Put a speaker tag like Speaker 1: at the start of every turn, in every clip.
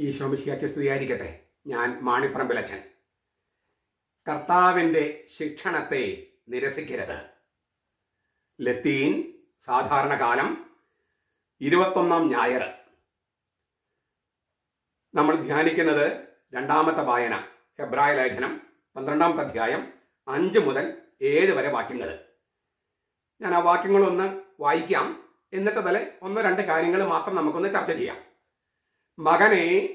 Speaker 1: ഈ ശോമിശിയാക്കി സ്തുതിയായിരിക്കട്ടെ. ഞാൻ മാണിപ്പറമ്പിലച്ചൻ കർത്താവിന്റെ ശിക്ഷണത്തെ നിരസിക്കരുത്. ലത്തീൻ സാധാരണ കാലം ഇരുപത്തൊന്നാം ഞായർ. നമ്മൾ ധ്യാനിക്കുന്നത് രണ്ടാമത്തെ വായന ഹെബ്രായ ലേഖനം പന്ത്രണ്ടാമത്തെ അധ്യായം അഞ്ച് മുതൽ ഏഴ് വരെ വാക്യങ്ങൾ. ഞാൻ ആ വാക്യങ്ങളൊന്ന് വായിക്കാം. എന്നിട്ട് തല ഒന്ന് രണ്ട് കാര്യങ്ങൾ മാത്രം നമുക്കൊന്ന് ചർച്ച ചെയ്യാം. മകനെ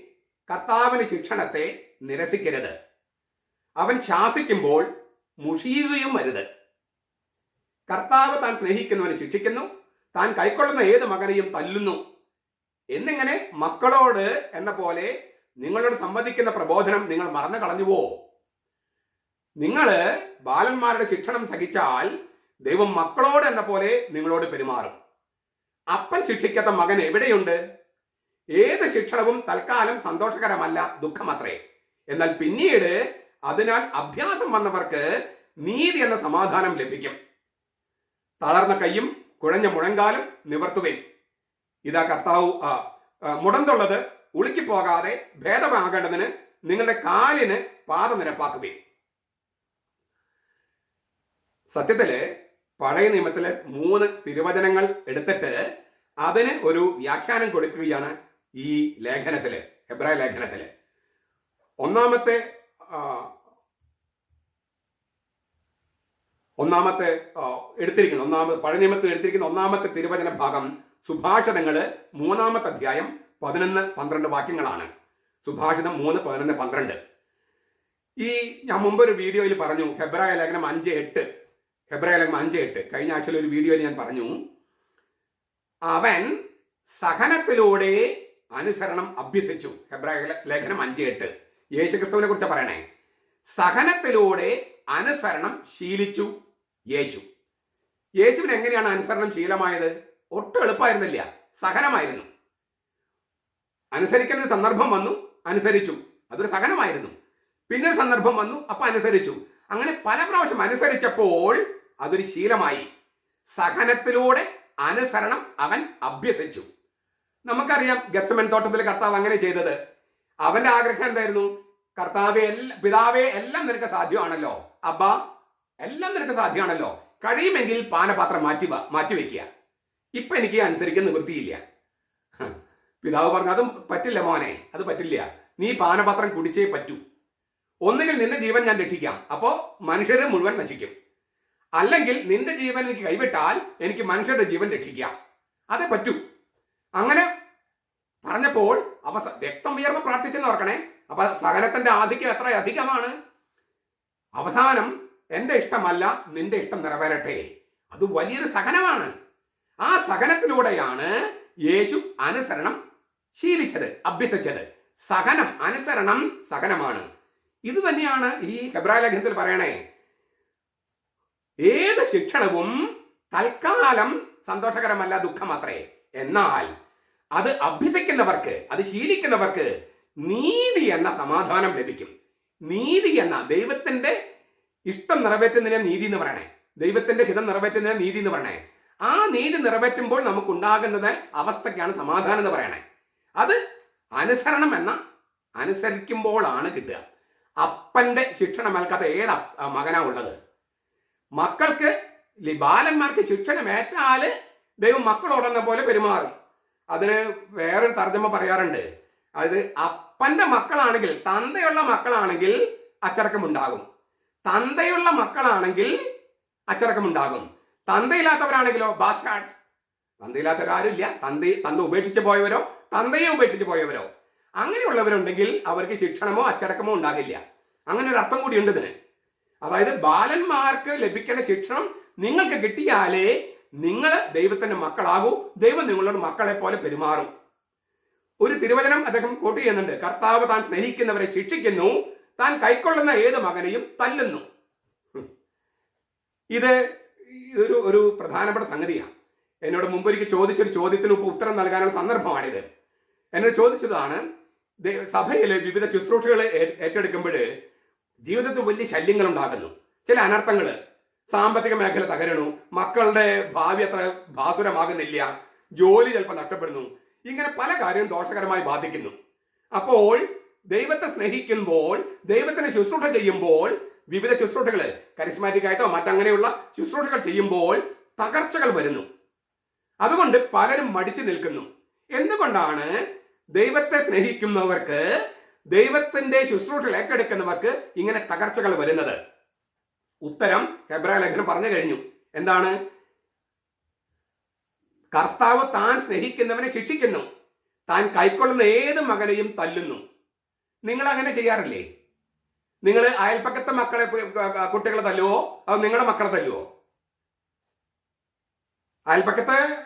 Speaker 1: കർത്താവിന് ശിക്ഷണത്തെ നിരസിക്കരുത്. അവൻ ശാസിക്കുമ്പോൾ മുഷിയുകയും വരുത് കർത്താവ് താൻ സ്നേഹിക്കുന്നവനെ ശിക്ഷിക്കുന്നു. താൻ കൈക്കൊള്ളുന്ന ഏത് മകനെയും തല്ലുന്നു. എന്നിങ്ങനെ മക്കളോട് എന്ന പോലെ നിങ്ങളോട് സംവദിക്കുന്ന പ്രബോധനം നിങ്ങൾ മറന്നു കളഞ്ഞുവോ? നിങ്ങൾ ബാലന്മാരുടെ ശിക്ഷണം സഹിച്ചാൽ ദൈവം മക്കളോട് എന്ന പോലെ നിങ്ങളോട് പെരുമാറും. അപ്പൻ ശിക്ഷിക്കാത്ത മകൻ എവിടെയുണ്ട്? ഏത് ശിക്ഷണവും തൽക്കാലം സന്തോഷകരമല്ല ദുഃഖമത്രേ. എന്നാൽ പിന്നീട് അതിനാൽ അഭ്യാസം വന്നവർക്ക് നീതി എന്ന സമാധാനം ലഭിക്കും. തളർന്ന കൈയും കുഴഞ്ഞ മുഴങ്കാലും നിവർത്തുവേ ഇതാ കർത്താവ് മുടന്തുള്ളത് ഉളുക്കി പോകാതെ ഭേദമാകേണ്ടതിന് നിങ്ങളുടെ കാലിന് പാത നിരപ്പാക്കുകയും സത്യത്തിൽ പഴയ നിയമത്തിലെ മൂന്ന് തിരുവചനങ്ങൾ എടുത്തിട്ട് അതിന് ഒരു വ്യാഖ്യാനം കൊടുക്കുകയാണ് ഈ ലേഖനത്തിൽ ഹെബ്രായ ലേഖനത്തിൽ ഒന്നാമത്തെ ഒന്നാമത്തെ എടുത്തിരിക്കുന്ന ഒന്നാമത് പഴനിയമത്തിൽ എടുത്തിരിക്കുന്ന ഒന്നാമത്തെ തിരുവചന ഭാഗം സുഭാഷിതങ്ങൾ മൂന്നാമത്തെ അധ്യായം പതിനൊന്ന് പന്ത്രണ്ട് വാക്യങ്ങളാണ്. സുഭാഷിതം മൂന്ന് പതിനൊന്ന് പന്ത്രണ്ട്. ഈ ഞാൻ മുമ്പ് ഒരു വീഡിയോയിൽ പറഞ്ഞു ഹെബ്രായ ലേഖനം അഞ്ച് എട്ട്. ഹെബ്രായ ലേഖനം അഞ്ച് എട്ട്. കഴിഞ്ഞ ആഴ്ചയിൽ ഒരു വീഡിയോയിൽ ഞാൻ പറഞ്ഞു അവൻ സഹനത്തിലൂടെ അനുസരണം അഭ്യസിച്ചു. ഹെബ്രായ ലേഖനം അഞ്ച് എട്ട്. യേശുക്രിസ്തുവിനെ കുറിച്ച് പറയണേ? സഹനത്തിലൂടെ അനുസരണം ശീലിച്ചു യേശു. യേശുവിന് എങ്ങനെയാണ് അനുസരണം ശീലമായത്? ഒട്ടും എളുപ്പമായിരുന്നില്ല. സഹനമായിരുന്നു. അനുസരിക്കാൻ ഒരു സന്ദർഭം വന്നു അനുസരിച്ചു. അതൊരു സഹനമായിരുന്നു. പിന്നെ സന്ദർഭം വന്നു അപ്പൊ അനുസരിച്ചു. അങ്ങനെ പല പ്രാവശ്യം അനുസരിച്ചപ്പോൾ അതൊരു ശീലമായി. സഹനത്തിലൂടെ അനുസരണം അവൻ അഭ്യസിച്ചു. നമുക്കറിയാം ഗത്സമൻ തോട്ടത്തിൽ കർത്താവ് അങ്ങനെ ചെയ്തത്. അവന്റെ ആഗ്രഹം എന്തായിരുന്നു? കർത്താവെ എല്ലാ പിതാവെ എല്ലാം നിനക്ക് സാധ്യമാണല്ലോ. അബ്ബ എല്ലാം നിനക്ക് സാധ്യമാണല്ലോ. കഴിയുമെങ്കിൽ പാനപാത്രം മാറ്റി മാറ്റി വെക്കുക. ഇപ്പൊ എനിക്ക് അനുസരിക്കാൻ നിവൃത്തിയില്ല. പിതാവ് പറഞ്ഞു അതും പറ്റില്ല മോനെ അത് പറ്റില്ല. നീ പാനപാത്രം കുടിച്ചേ പറ്റൂ. ഒന്നുകിൽ നിന്റെ ജീവൻ ഞാൻ രക്ഷിക്കാം. അപ്പോ മനുഷ്യരെ മുഴുവൻ നശിക്കും. അല്ലെങ്കിൽ നിന്റെ ജീവൻ എനിക്ക് കൈവിട്ടാൽ എനിക്ക് മനുഷ്യരുടെ ജീവൻ രക്ഷിക്കാം. അതേ പറ്റൂ. അങ്ങനെ പറഞ്ഞപ്പോൾ അവ രക്തം ഉയർന്ന് പ്രാർത്ഥിച്ചെന്ന് ഓർക്കണേ. അപ്പൊ സകലത്തിന്റെ ആധിക്യം എത്ര അധികമാണ്? അവസാനം എന്റെ ഇഷ്ടമല്ല നിന്റെ ഇഷ്ടം നിറവേറട്ടെ. അത് വലിയൊരു സഹനമാണ്. ആ സഹനത്തിലൂടെയാണ് യേശു അനുസരണം ശീലിച്ചത് അഭ്യസിച്ചത്. സഹനം അനുസരണം സഹനമാണ്. ഇത് തന്നെയാണ് ഈ ഹെബ്രായ ലേഖനത്തിൽ പറയണേ. ഏത് ശിക്ഷണവും തൽക്കാലം സന്തോഷകരമല്ല ദുഃഖമത്രേ എന്നാൽ അത് അഭ്യസിക്കുന്നവർക്ക് അത് ശീലിക്കുന്നവർക്ക് നീതി എന്ന സമാധാനം ലഭിക്കും. നീതി എന്ന ദൈവത്തിന്റെ ഇഷ്ടം നിറവേറ്റുന്നതിനെ നീതി എന്ന് പറയണേ. ദൈവത്തിന്റെ ഹിതം നിറവേറ്റുന്നതിനെ നീതി എന്ന് പറയണേ. ആ നീതി നിറവേറ്റുമ്പോൾ നമുക്കുണ്ടാകുന്നത് അവസ്ഥയ്ക്കാണ് സമാധാനം എന്ന് പറയണേ. അത് അനുസരണം എന്ന അനുസരിക്കുമ്പോഴാണ് കിട്ടുക. അപ്പന്റെ ശിക്ഷണം ഏൽക്കാത്ത ഏത് മകനാ ഉള്ളത്? മക്കൾക്ക് ബാലന്മാർക്ക് ശിക്ഷണം ഏറ്റാൽ ദൈവം മക്കളോടുന്ന പോലെ പെരുമാറും. അതിന് വേറൊരു തർജമ പറയാറുണ്ട്. അത് അപ്പന്റെ മക്കളാണെങ്കിൽ തന്തയുള്ള മക്കളാണെങ്കിൽ അച്ചടക്കമുണ്ടാകും. തന്തയുള്ള മക്കളാണെങ്കിൽ അച്ചടക്കമുണ്ടാകും. തന്തയില്ലാത്തവരാണെങ്കിലോ? ബാസ്റ്റാർഡ്സ് തന്തയില്ലാത്തവരാരുമില്ല. തന്ത തന്ത ഉപേക്ഷിച്ച് പോയവരോ? തന്തയെ ഉപേക്ഷിച്ച് പോയവരോ? അങ്ങനെയുള്ളവരുണ്ടെങ്കിൽ അവർക്ക് ശിക്ഷണമോ അച്ചടക്കമോ ഉണ്ടാകില്ല. അങ്ങനെ ഒരു അർത്ഥം കൂടി ഉണ്ട് ഇതിന്. അതായത് ബാലന്മാർക്ക് ലഭിക്കേണ്ട ശിക്ഷണം നിങ്ങൾക്ക് കിട്ടിയാലേ നിങ്ങൾ ദൈവത്തിന്റെ മക്കളാകൂ. ദൈവം നിങ്ങളോട് മക്കളെ പോലെ പെരുമാറും. ഒരു തിരുവചനം അദ്ദേഹം കോട്ട് ചെയ്യുന്നുണ്ട്. കർത്താവ് താൻ സ്നേഹിക്കുന്നവരെ ശിക്ഷിക്കുന്നു. താൻ കൈക്കൊള്ളുന്ന ഏത് മകനെയും തല്ലുന്നു. ഇത് ഇതൊരു ഒരു പ്രധാനപ്പെട്ട സംഗതിയാണ്. എന്നോട് മുമ്പൊരിക്കൽ ചോദിച്ചൊരു ചോദ്യത്തിന് ഇപ്പോൾ ഉത്തരം നൽകാനുള്ള സന്ദർഭമാണിത്. എന്നോട് ചോദിച്ചതാണ് സഭയിൽ വിവിധ ശുശ്രൂഷകൾ ഏറ്റെടുക്കുമ്പോൾ ജീവിതത്തിൽ വലിയ ശല്യങ്ങൾ ഉണ്ടാകുന്നു ചില അനർത്ഥങ്ങൾ സാമ്പത്തിക മേഖല തകരണു. മക്കളുടെ ഭാവി അത്ര ഭാസുരമാകുന്നില്ല. ജോലി ചിലപ്പോൾ നഷ്ടപ്പെടുന്നു. ഇങ്ങനെ പല കാര്യവും ദോഷകരമായി ബാധിക്കുന്നു. അപ്പോൾ ദൈവത്തെ സ്നേഹിക്കുമ്പോൾ ദൈവത്തിന് ശുശ്രൂഷ ചെയ്യുമ്പോൾ വിവിധ ശുശ്രൂഷകൾ കരിസ്മാറ്റിക് ആയിട്ടോ മറ്റങ്ങനെയുള്ള ശുശ്രൂഷകൾ ചെയ്യുമ്പോൾ തകർച്ചകൾ വരുന്നു. അതുകൊണ്ട് പലരും മടിച്ചു നിൽക്കുന്നു. എന്തുകൊണ്ടാണ്? ദൈവത്തെ സ്നേഹിക്കുന്നവർക്ക് ദൈവത്തിന്റെ ശുശ്രൂഷകൾ ഏറ്റെടുക്കുന്നവർക്ക് ഇങ്ങനെ തകർച്ചകൾ വരുന്നത്. ഉത്തരം ഹെബ്രായ ലേഖനം പറഞ്ഞു കഴിഞ്ഞു. എന്താണ്? കർത്താവ് താൻ സ്നേഹിക്കുന്നവനെ ശിക്ഷിക്കുന്നു. താൻ കൈക്കൊള്ളുന്ന ഏത് മകനെയും തല്ലുന്നു. നിങ്ങൾ അങ്ങനെ ചെയ്യാറില്ലേ? നിങ്ങൾ അയൽപ്പക്കത്തെ മക്കളെ കുട്ടികളെ തല്ലുവോ? അതോ നിങ്ങളുടെ മക്കളെ തല്ലുവോ? അയൽപ്പക്കത്തെ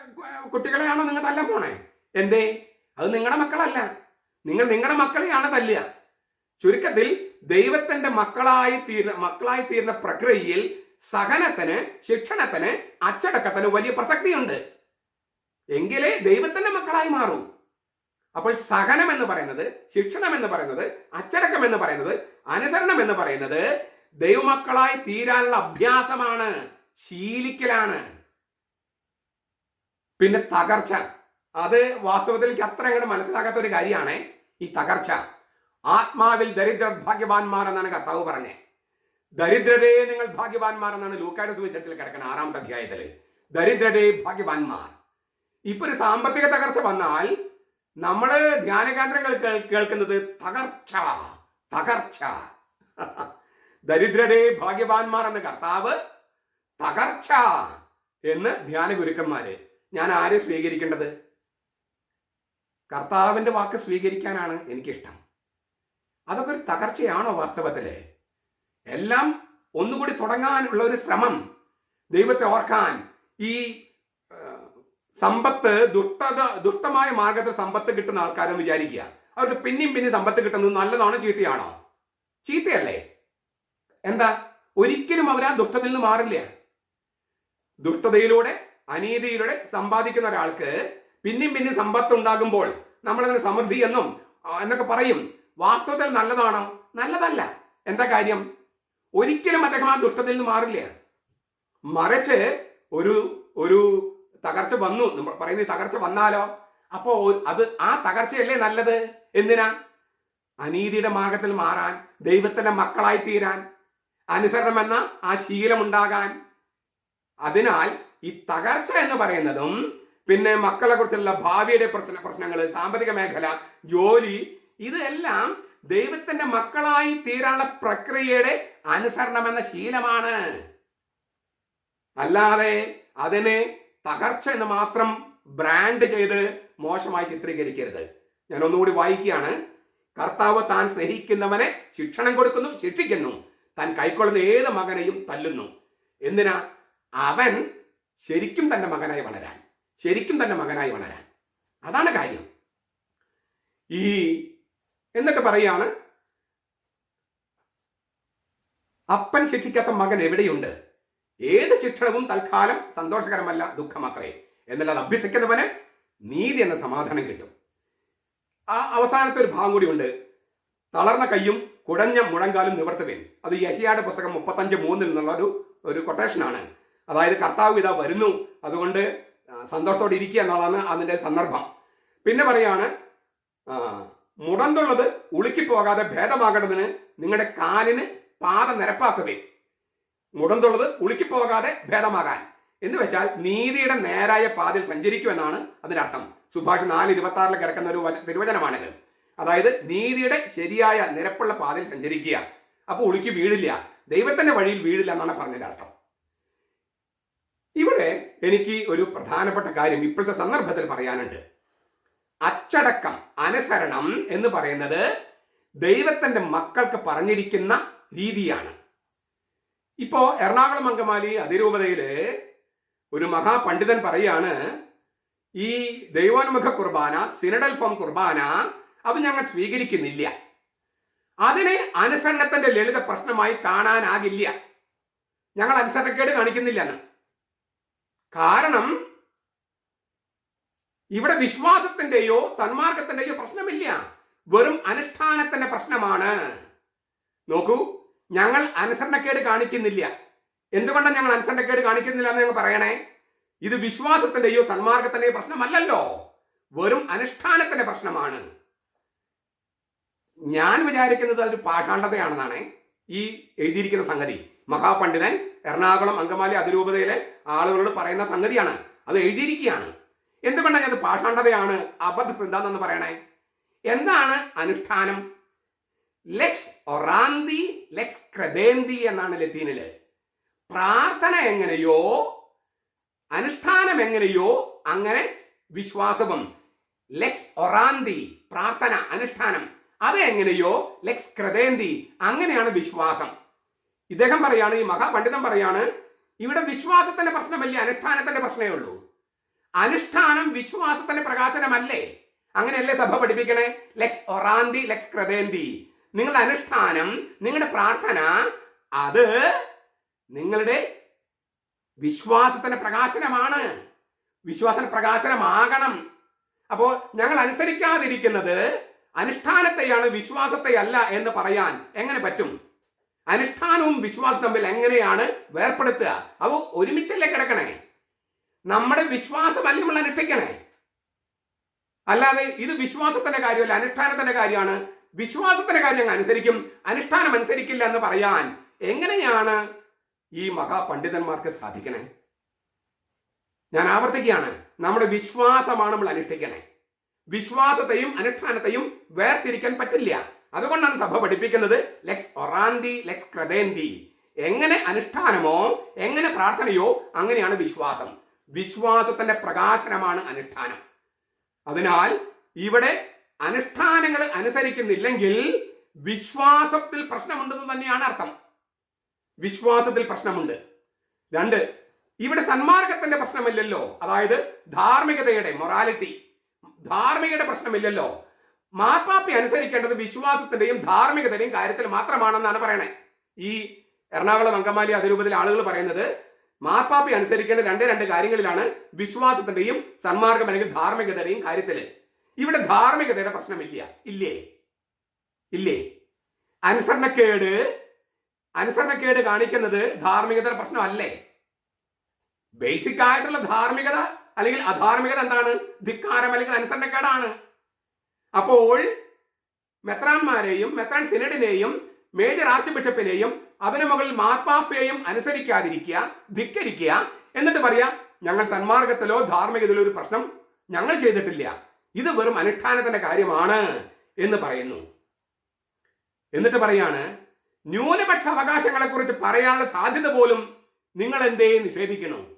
Speaker 1: കുട്ടികളെയാണോ നിങ്ങൾ തല്ലാൻ പോണേ? എന്തേ? അത് നിങ്ങളുടെ മക്കളല്ല. നിങ്ങൾ നിങ്ങളുടെ മക്കളെയാണ് തല്ലുക. ചുരുക്കത്തിൽ ദൈവത്തിന്റെ മക്കളായി തീർന്ന മക്കളായി തീരുന്ന പ്രക്രിയയിൽ സഹനത്തിന് ശിക്ഷണത്തിന് അച്ചടക്കത്തിന് വലിയ പ്രസക്തിയുണ്ട്. എങ്കിലേ ദൈവത്തിന്റെ മക്കളായി മാറൂ. അപ്പോൾ സഹനം എന്ന് പറയുന്നത് ശിക്ഷണം എന്ന് പറയുന്നത് അച്ചടക്കം എന്ന് പറയുന്നത് അനുസരണം എന്ന് പറയുന്നത് ദൈവമക്കളായി തീരാനുള്ള അഭ്യാസമാണ് ശീലിക്കലാണ്. പിന്നെ തകർച്ച. അത് വാസ്തവത്തിൽ അത്ര അങ്ങോട്ട് മനസ്സിലാക്കാത്ത ഒരു കാര്യമാണ് ഈ തകർച്ച. ആത്മാവിൽ ദരിദ്ര ഭാഗ്യവാന്മാർ എന്നാണ് കർത്താവ് പറഞ്ഞേ. ദരിദ്രരെ നിങ്ങൾ ഭാഗ്യവാന്മാരെന്നാണ് ലൂക്കായുടെ സുവിശേഷത്തിൽ കിടക്കുന്ന ആറാമത്തെ അധ്യായത്തിൽ ദരിദ്രരെ ഭാഗ്യവാന്മാർ. ഇപ്പൊ ഒരു സാമ്പത്തിക തകർച്ച വന്നാൽ നമ്മൾ ധ്യാന കേന്ദ്രങ്ങൾ കേൾക്കുന്നത് തകർച്ച തകർച്ച. ദരിദ്രരെ ഭാഗ്യവാന്മാർ എന്ന കർത്താവ് തകർച്ച എന്ന് ധ്യാന ഗുരുക്കന്മാര് ഞാൻ ആരെ സ്വീകരിക്കേണ്ടത്? കർത്താവിന്റെ വാക്ക് സ്വീകരിക്കാനാണ് എനിക്കിഷ്ടം. അതൊക്കെ ഒരു തകർച്ചയാണോ വാസ്തവത്തിൽ? എല്ലാം ഒന്നുകൂടി തുടങ്ങാനുള്ള ഒരു ശ്രമം ദൈവത്തെ ഓർക്കാൻ ഈ സമ്പത്ത് ദുഷ്ടത ദുഷ്ടമായ മാർഗത്തിൽ സമ്പത്ത് കിട്ടുന്ന ആൾക്കാരെന്ന് വിചാരിക്കുക. അവർക്ക് പിന്നെയും പിന്നെയും സമ്പത്ത് കിട്ടുന്നത് നല്ലതാണോ ചീത്തയാണോ? ചീത്തയല്ലേ? എന്താ? ഒരിക്കലും അവർ ആ ദുഷ്ടതയിൽ നിന്ന് മാറില്ല. ദുഷ്ടതയിലൂടെ അനീതിയിലൂടെ സമ്പാദിക്കുന്ന ഒരാൾക്ക് പിന്നെയും പിന്നെയും സമ്പത്ത് ഉണ്ടാകുമ്പോൾ നമ്മളതിന് സമൃദ്ധി എന്നും എന്നൊക്കെ പറയും. വാസ്തവത്തിൽ നല്ലതാണോ? നല്ലതല്ല. എന്താ കാര്യം? ഒരിക്കലും അദ്ദേഹം ആ ദുഷ്ടത്തിൽ നിന്ന് മാറില്ല. മറിച്ച് ഒരു ഒരു തകർച്ച വന്നു. നമ്മൾ പറയുന്ന ഈ തകർച്ച വന്നാലോ? അപ്പോ അത് ആ തകർച്ചയല്ലേ നല്ലത്? എന്തിനാ? അനീതിയുടെ മാർഗത്തിൽ മാറാൻ ദൈവത്തിന്റെ മക്കളായി തീരാൻ അനുസരണം എന്ന ആ ശീലമുണ്ടാകാൻ. അതിനാൽ ഈ തകർച്ച എന്ന് പറയുന്നതും പിന്നെ മക്കളെ കുറിച്ചുള്ള ഭാവിയുടെ പ്രശ്ന പ്രശ്നങ്ങൾ സാമ്പത്തിക മേഖല ജോലി ഇതെല്ലാം ദൈവത്തിന്റെ മക്കളായി തീരാനുള്ള പ്രക്രിയയുടെ അനുസരണം എന്ന ശീലമാണ്. അല്ലാതെ അതിനെ തകർച്ച എന്ന് മാത്രം ബ്രാൻഡ് ചെയ്ത് മോശമായി ചിത്രീകരിക്കരുത്. ഞാൻ ഒന്നുകൂടി വായിക്കുകയാണ്. കർത്താവ് താൻ സ്നേഹിക്കുന്നവനെ ശിക്ഷണം കൊടുക്കുന്നു ശിക്ഷിക്കുന്നു. താൻ കൈക്കൊള്ളുന്ന ഏത് മകനെയും തല്ലുന്നു. എന്തിനാ? അവൻ ശരിക്കും തന്റെ മകനായി വളരാൻ ശരിക്കും തന്റെ മകനായി വളരാൻ. അതാണ് കാര്യം. ഈ എന്നിട്ട് പറയാണ് അപ്പൻ ശിക്ഷിക്കാത്ത മകൻ എവിടെയുണ്ട്? ഏത് ശിക്ഷണവും തൽക്കാലം സന്തോഷകരമല്ല ദുഃഖമത്രേ. എന്നല്ലാതെ അഭ്യസിക്കുന്നവന് നീതി എന്ന സമാധാനം കിട്ടും. ആ അവസാനത്തെ ഒരു ഭാഗം കൂടിയുണ്ട്. തളർന്ന കൈയും കുടഞ്ഞ മുഴങ്കാലും നിവർത്തുവിൻ. അത് യഹിയാടെ പുസ്തകം മുപ്പത്തഞ്ച് മൂന്നിൽ നിന്നുള്ള ഒരു ഒരു കൊട്ടേഷനാണ് അതായത് കർത്താവ് ഇതാ വരുന്നു. അതുകൊണ്ട് സന്തോഷത്തോടെ ഇരിക്കുക എന്നുള്ളതാണ് അതിന്റെ സന്ദർഭം. പിന്നെ പറയാണ് മുടന്തുള്ളത് ഉളുക്കി പോകാതെ ഭേദമാകേണ്ടതിന് നിങ്ങളുടെ കാലിന് പാത നിരപ്പാക്കുവേ മുടന്തുള്ളത് ഉളുക്കി പോകാതെ ഭേദമാകാൻ. എന്ന് വെച്ചാൽ നീതിയുടെ നേരായ പാതിൽ സഞ്ചരിക്കുമെന്നാണ് അതിന്റെ അർത്ഥം. സുഭാഷ് നാല് ഇരുപത്തി ആറിൽ കിടക്കുന്ന ഒരു വച- തിരുവചനമാണിത്. അതായത് നീതിയുടെ ശരിയായ നിരപ്പുള്ള പാതിൽ സഞ്ചരിക്കുക. അപ്പോൾ ഉളുക്കി വീഴില്ല. ദൈവത്തിന്റെ വഴിയിൽ വീഴില്ല എന്നാണ് പറഞ്ഞതിന്റെ അർത്ഥം. ഇവിടെ എനിക്ക് ഒരു പ്രധാനപ്പെട്ട കാര്യം ഇപ്പോഴത്തെ സന്ദർഭത്തിൽ പറയാനുണ്ട്. അച്ചടക്കം അനുസരണം എന്ന് പറയുന്നത് ദൈവത്തിന്റെ മക്കൾക്ക് പറഞ്ഞിരിക്കുന്ന രീതിയാണ്. ഇപ്പോ എറണാകുളം അങ്കമാലി അതിരൂപതയിൽ ഒരു മഹാപണ്ഡിതൻ പറയാണ് ഈ ദൈവാനുമുഖ കുർബാന സിനഡൽ ഫോം കുർബാന അത് ഞങ്ങൾ സ്വീകരിക്കുന്നില്ല. അതിനെ അനുസരണത്തിന്റെ ലളിത പ്രശ്നമായി കാണാനാകില്ല. ഞങ്ങൾ അനുസരണക്കേട് കാണിക്കുന്നില്ല കാരണം ഇവിടെ വിശ്വാസത്തിന്റെയോ സന്മാർഗത്തിന്റെയോ പ്രശ്നമില്ല. വെറും അനുഷ്ഠാനത്തിന്റെ പ്രശ്നമാണ്. നോക്കൂ ഞങ്ങൾ അനുസരണക്കേട് കാണിക്കുന്നില്ല. എന്തുകൊണ്ടാണ് ഞങ്ങൾ അനുസരണക്കേട് കാണിക്കുന്നില്ല എന്ന് ഞങ്ങൾ പറയണേ? ഇത് വിശ്വാസത്തിന്റെയോ സന്മാർഗത്തിന്റെയോ പ്രശ്നമല്ലല്ലോ. വെറും അനുഷ്ഠാനത്തിന്റെ പ്രശ്നമാണ്. ഞാൻ വിചാരിക്കുന്നത് അതൊരു പാഷാണ്ഡതയാണെന്നാണ് ഈ എഴുതിയിരിക്കുന്ന സംഗതി. മഹാപണ്ഡിതൻ എറണാകുളം അങ്കമാലി അതിരൂപതയിലെ ആളുകളോട് പറയുന്ന സംഗതിയാണ്. അത് എഴുതിയിരിക്കുകയാണ്. എന്തുകൊണ്ടാണ് അത് പാഷാണ്ഡതയാണ്? അബദ്ധ സിദ്ധാന്തം പറയണേ. എന്താണ് അനുഷ്ഠാനം? ലെക്സ് ഒറാന്തി ലെക്സ് ക്രദേന്തി എന്നാണ് ലത്തീനിൽ. പ്രാർത്ഥന എങ്ങനെയോ അനുഷ്ഠാനം എങ്ങനെയോ അങ്ങനെ വിശ്വാസവും. ലെക്സ് ഒറാന്തി പ്രാർത്ഥന അനുഷ്ഠാനം അത് എങ്ങനെയോ ലെക്സ് ക്രദേന്തി അങ്ങനെയാണ് വിശ്വാസം. ഇദ്ദേഹം പറയാണ് ഈ മഹാപണ്ഡിതൻ പറയാണ് ഇവിടെ വിശ്വാസത്തിന്റെ പ്രശ്നമല്ലേ അനുഷ്ഠാനത്തിന്റെ പ്രശ്നമേ ഉള്ളൂ. അനുഷ്ഠാനം വിശ്വാസത്തിന്റെ പ്രകാശനമല്ലേ? അങ്ങനെയല്ലേ സഭ പഠിപ്പിക്കണേ? ലെക്സ് ഒറാന്തി ലെക്സ് ക്രതേന്തി നിങ്ങളുടെ അനുഷ്ഠാനം നിങ്ങളുടെ പ്രാർത്ഥന അത് നിങ്ങളുടെ വിശ്വാസത്തിന്റെ പ്രകാശനമാണ്. വിശ്വാസ പ്രകാശനമാകണം. അപ്പോൾ ഞങ്ങൾ അനുസരിക്കാതിരിക്കുന്നത് അനുഷ്ഠാനത്തെയാണ് വിശ്വാസത്തെ അല്ല എന്ന് പറയാൻ എങ്ങനെ പറ്റും? അനുഷ്ഠാനവും വിശ്വാസവും തമ്മിൽ എങ്ങനെയാണ് വേർപ്പെടുത്തുക? അവ ഒരുമിച്ചല്ലേ കിടക്കണേ? നമ്മുടെ വിശ്വാസമല്ലേ നമ്മൾ അനുഷ്ഠിക്കണേ? അല്ലാതെ ഇത് വിശ്വാസത്തിന്റെ കാര്യമല്ല അനുഷ്ഠാനത്തിന്റെ കാര്യമാണ്. വിശ്വാസത്തിന്റെ കാര്യം അനുസരിക്കും അനുഷ്ഠാനം അനുസരിക്കില്ല എന്ന് പറയാൻ എങ്ങനെയാണ് ഈ മഹാപണ്ഡിതന്മാർക്ക് സാധിക്കണേ? ഞാൻ ആവർത്തിക്കുകയാണ് നമ്മുടെ വിശ്വാസമാണ് നമ്മൾ അനുഷ്ഠിക്കണേ. വിശ്വാസത്തെയും അനുഷ്ഠാനത്തെയും വേർതിരിക്കാൻ പറ്റില്ല. അതുകൊണ്ടാണ് സഭ പഠിപ്പിക്കുന്നത് ലെക്സ് ഒറാന്തി ലെക്സ് ക്രതേന്തി എങ്ങനെ അനുഷ്ഠാനമോ എങ്ങനെ പ്രാർത്ഥനയോ അങ്ങനെയാണ് വിശ്വാസം. വിശ്വാസത്തിന്റെ പ്രകാശനമാണ് അനുഷ്ഠാനം. അതിനാൽ ഇവിടെ അനുഷ്ഠാനങ്ങൾ അനുസരിക്കുന്നില്ലെങ്കിൽ വിശ്വാസത്തിൽ പ്രശ്നമുണ്ടെന്ന് തന്നെയാണ് അർത്ഥം. വിശ്വാസത്തിൽ പ്രശ്നമുണ്ട്. രണ്ട് ഇവിടെ സന്മാർഗത്തിന്റെ പ്രശ്നമില്ലല്ലോ. അതായത് ധാർമ്മികതയുടെ മൊറാലിറ്റി. ധാർമ്മികയുടെ പ്രശ്നമില്ലല്ലോ. മാർപ്പാപ്പി അനുസരിക്കേണ്ടത് വിശ്വാസത്തിന്റെയും ധാർമ്മികതയുടെയും കാര്യത്തിൽ മാത്രമാണെന്നാണ് പറയണേ. ഈ എറണാകുളം അങ്കമാലി അതിരൂപത്തിലെ ആളുകൾ പറയുന്നത് മാർപ്പാപ്പി അനുസരിക്കേണ്ട രണ്ടേ രണ്ട് കാര്യങ്ങളിലാണ് വിശ്വാസത്തിന്റെയും സന്മാർഗം അല്ലെങ്കിൽ ധാർമ്മികതയുടെയും കാര്യത്തിൽ ഇവിടെ ധാർമ്മികതയുടെ പ്രശ്നമില്ല. ഇല്ലേ? ഇല്ലേ? അനുസരണക്കേട് അനുസരണക്കേട് കാണിക്കുന്നത് ധാർമ്മികതയുടെ പ്രശ്നമല്ലേ? ബേസിക് ആയിട്ടുള്ള ധാർമ്മികത അല്ലെങ്കിൽ അധാർമികത എന്താണ്? ധിക്കാരം അല്ലെങ്കിൽ അനുസരണക്കേടാണ്. അപ്പോൾ മെത്രാന്മാരെയും മെത്രാൻ സിനഡിനെയും മേജർ ആർച്ച് ബിഷപ്പിനെയും അതിനു മുകളിൽ മാർപ്പാപ്പയെയും അനുസരിക്കാതിരിക്കുക ധിക്കരിക്കുക. എന്നിട്ട് പറയാ ഞങ്ങൾ സന്മാർഗത്തിലോ ധാർമ്മികതയിലോ ഒരു പ്രശ്നം ഞങ്ങൾ ചെയ്തിട്ടില്ല. ഇത് വെറും അനുഷ്ഠാനത്തിന്റെ കാര്യമാണ് എന്ന് പറയുന്നു. എന്നിട്ട് പറയാണ് ന്യൂനപക്ഷ അവകാശങ്ങളെ കുറിച്ച് പറയാനുള്ള സാധ്യത പോലും നിങ്ങൾ എന്തേ നിഷേധിക്കുന്നു?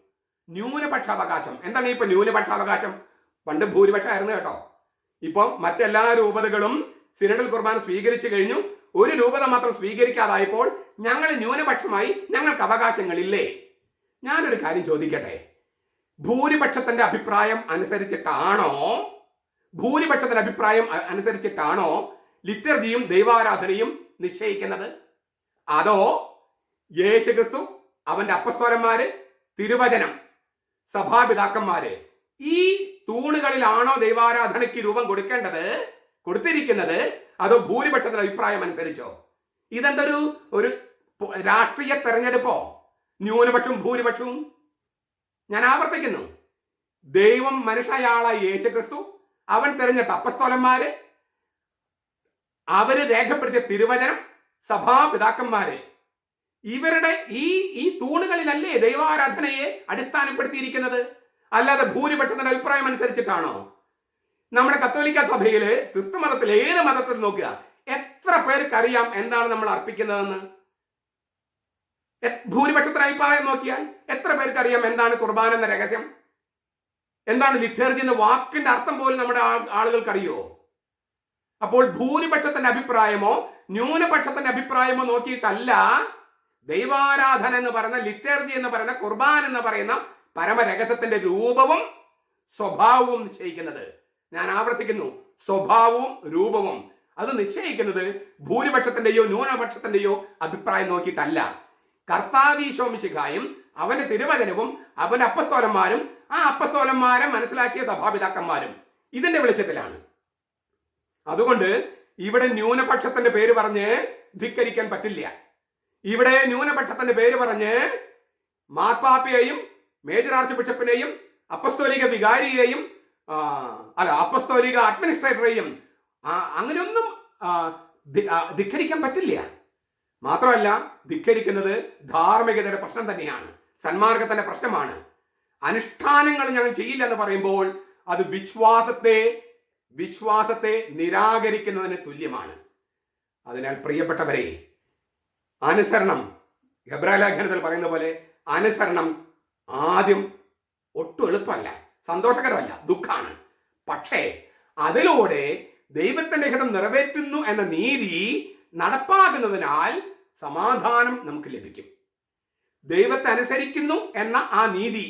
Speaker 1: ന്യൂനപക്ഷ അവകാശം. എന്താണ് ഇപ്പൊ ന്യൂനപക്ഷ അവകാശം? പണ്ട് ഭൂരിപക്ഷമായിരുന്നു കേട്ടോ. ഇപ്പം മറ്റെല്ലാ രൂപതകളും സിനഡൽ കുർബാന സ്വീകരിച്ചു കഴിഞ്ഞു. ഒരു രൂപത മാത്രം സ്വീകരിക്കാതായപ്പോൾ ഞങ്ങൾ ന്യൂനപക്ഷമായി ഞങ്ങൾക്ക് അവകാശങ്ങളില്ലേ? ഞാനൊരു കാര്യം ചോദിക്കട്ടെ. ഭൂരിപക്ഷത്തിന്റെ അഭിപ്രായം അനുസരിച്ചിട്ടാണോ? ഭൂരിപക്ഷത്തിന്റെ അഭിപ്രായം അനുസരിച്ചിട്ടാണോ ലിറ്റർജിയും ദൈവാരാധനയും നിശ്ചയിക്കുന്നത്? അതോ യേശുക്രിസ്തു അവന്റെ അപ്പസ്വരന്മാര് തിരുവചനം സഭാപിതാക്കന്മാര് ഈ തൂണുകളിലാണോ ദൈവാരാധനയ്ക്ക് രൂപം കൊടുക്കേണ്ടത്? കൊടുത്തിരിക്കുന്നത് അതോ ഭൂരിപക്ഷത്തിന്റെ അഭിപ്രായം അനുസരിച്ചോ? ഇതെന്തൊരു ഒരു രാഷ്ട്രീയ തെരഞ്ഞെടുപ്പോ? ന്യൂനപക്ഷവും ഭൂരിപക്ഷവും? ഞാൻ ആവർത്തിക്കുന്നു. ദൈവം മനുഷ്യയാളായ യേശുക്രിസ്തു അവൻ തെരഞ്ഞ തപ്പസ്തോലന്മാര് അവർ രേഖപ്പെടുത്തിയ തിരുവചനം സഭാപിതാക്കന്മാര്. ഇവരുടെ ഈ ഈ തൂണുകളിലല്ലേ ദൈവാരാധനയെ അടിസ്ഥാനപ്പെടുത്തിയിരിക്കുന്നത്? അല്ലാതെ ഭൂരിപക്ഷത്തിന്റെ അഭിപ്രായം അനുസരിച്ചിട്ടാണോ? നമ്മുടെ കത്തോലിക്ക സഭയിൽ ക്രിസ്തു മതത്തിൽ ഏത് മതത്തിൽ നോക്കുക എത്ര പേർക്കറിയാം എന്താണ് നമ്മൾ അർപ്പിക്കുന്നതെന്ന്? ഭൂരിപക്ഷത്തിന് അഭിപ്രായം നോക്കിയാൽ എത്ര പേർക്കറിയാം എന്താണ് കുർബാന എന്ന രഹസ്യം? എന്താണ് ലിറ്റർജി എന്ന വാക്കിന്റെ അർത്ഥം പോലും നമ്മുടെ ആളുകൾക്കറിയോ? അപ്പോൾ ഭൂരിപക്ഷത്തിന്റെ അഭിപ്രായമോ ന്യൂനപക്ഷത്തിന്റെ അഭിപ്രായമോ നോക്കിയിട്ടല്ല ദൈവാരാധന എന്ന് പറയുന്ന ലിറ്റർജി എന്ന് പറയുന്ന കുർബാൻ എന്ന് പറയുന്ന പരമരഹസ്യത്തിന്റെ രൂപവും സ്വഭാവവും നിശ്ചയിക്കുന്നത്. ഞാൻ ആവർത്തിക്കുന്നു. സ്വഭാവവും രൂപവും. അത് നിശ്ചയിക്കുന്നത് ഭൂരിപക്ഷത്തിന്റെയോ ന്യൂനപക്ഷത്തിന്റെയോ അഭിപ്രായം നോക്കിയിട്ടല്ല. കർത്താവീശോമിശിഖായും അവന്റെ തിരുവചനവും അവന്റെ അപ്പസ്തോലന്മാരും ആ അപ്പസ്തോലന്മാരെ മനസ്സിലാക്കിയ സഭാപിതാക്കന്മാരും ഇതിന്റെ വെളിച്ചത്തിലാണ്. അതുകൊണ്ട് ഇവിടെ ന്യൂനപക്ഷത്തിന്റെ പേര് പറഞ്ഞ് ധിക്കരിക്കാൻ പറ്റില്ല. ഇവിടെ ന്യൂനപക്ഷത്തിന്റെ പേര് പറഞ്ഞ് മാർപ്പാപ്പയെയും മേജർ ആർച്ച് ബിഷപ്പിനെയും അപ്പസ്തോലിക വികാരിയെയും അല്ല അപ്പസ്തോലിക അഡ്മിനിസ്ട്രേറ്ററെയും അങ്ങനെയൊന്നും ധിഖരിക്കാൻ പറ്റില്ല. മാത്രമല്ല ധിക്കരിക്കുന്നത് ധാർമ്മികതയുടെ പ്രശ്നം തന്നെയാണ്. സന്മാർഗത്തിന്റെ പ്രശ്നമാണ്. അനുഷ്ഠാനങ്ങൾ ഞങ്ങൾ ചെയ്യില്ല എന്ന് പറയുമ്പോൾ അത് വിശ്വാസത്തെ വിശ്വാസത്തെ നിരാകരിക്കുന്നതിന് തുല്യമാണ്. അതിനാൽ പ്രിയപ്പെട്ടവരെ അനുസരണം ഹെബ്രാലേഖനത്തിൽ പറയുന്ന പോലെ അനുസരണം ആദ്യം ഒട്ടും എളുപ്പമല്ല. സന്തോഷകരമല്ല ദുഃഖമാണ്. പക്ഷേ അതിലൂടെ ദൈവത്തിന്റെ ഹിതം നിറവേറ്റുന്നു എന്ന നീതി നടപ്പാകുന്നതിനാൽ സമാധാനം നമുക്ക് ലഭിക്കും. ദൈവത്തെ അനുസരിക്കുന്നു എന്ന ആ നീതി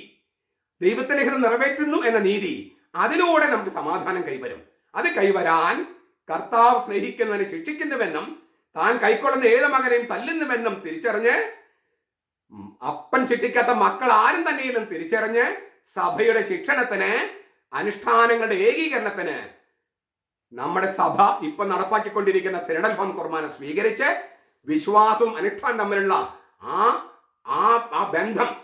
Speaker 1: ദൈവത്തിന്റെ ഹിതം നിറവേറ്റുന്നു എന്ന നീതി അതിലൂടെ നമുക്ക് സമാധാനം കൈവരും. അത് കൈവരാൻ കർത്താവ് സ്നേഹിക്കുന്നവനെ ശിക്ഷിക്കുന്നുവെന്നും താൻ കൈക്കൊള്ളുന്ന ഏത് മകനെയും തല്ലുന്നുവെന്നും തിരിച്ചറിഞ്ഞ് അപ്പൻ ശിക്ഷിക്കാത്ത മക്കൾ ആരും തന്നെയില്ലെന്ന് തിരിച്ചറിഞ്ഞ് സഭയുടെ ശിക്ഷണത്തിന് അനുഷ്ഠാനങ്ങളുടെ ഏകീകരണത്തിന് നമ്മുടെ സഭ ഇപ്പൊ നടപ്പാക്കിക്കൊണ്ടിരിക്കുന്ന സിനഡൽ ഫോം കുർബാന സ്വീകരിച്ച് വിശ്വാസവും അനുഷ്ഠാനം തമ്മിലുള്ള ആ ആ ആ ബന്ധം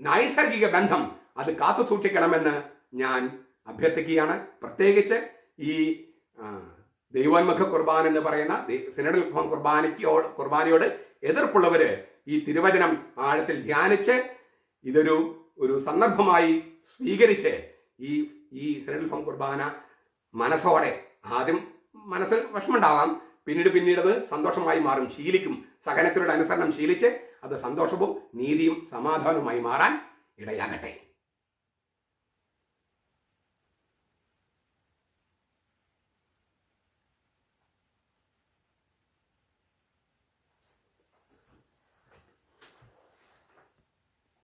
Speaker 1: നൈസർഗിക ബന്ധം അത് കാത്തു സൂക്ഷിക്കണമെന്ന് ഞാൻ അഭ്യർത്ഥിക്കുകയാണ്. പ്രത്യേകിച്ച് ഈ ദൈവോന്മുഖ കുർബാന എന്ന് പറയുന്ന സിനഡൽ ഫോം കുർബാനയ്ക്കോട് കുർബാനയോട് എതിർപ്പുള്ളവര് ഈ തിരുവചനം ആഴത്തിൽ ധ്യാനിച്ച് ഇതൊരു ഒരു സന്ദർഭമായി സ്വീകരിച്ച് ഈ ഈ സിനഡൽ ഫോം കുർബാന മനസ്സോടെ ആദ്യം മനസ്സ് വിഷമമുണ്ടാവാം. പിന്നീട് പിന്നീട് അത് സന്തോഷമായി മാറും ശീലിക്കും. സഹനത്തിലുള്ള അനുസരണം ശീലിച്ച് അത് സന്തോഷവും നീതിയും സമാധാനവുമായി മാറാൻ ഇടയാകട്ടെ.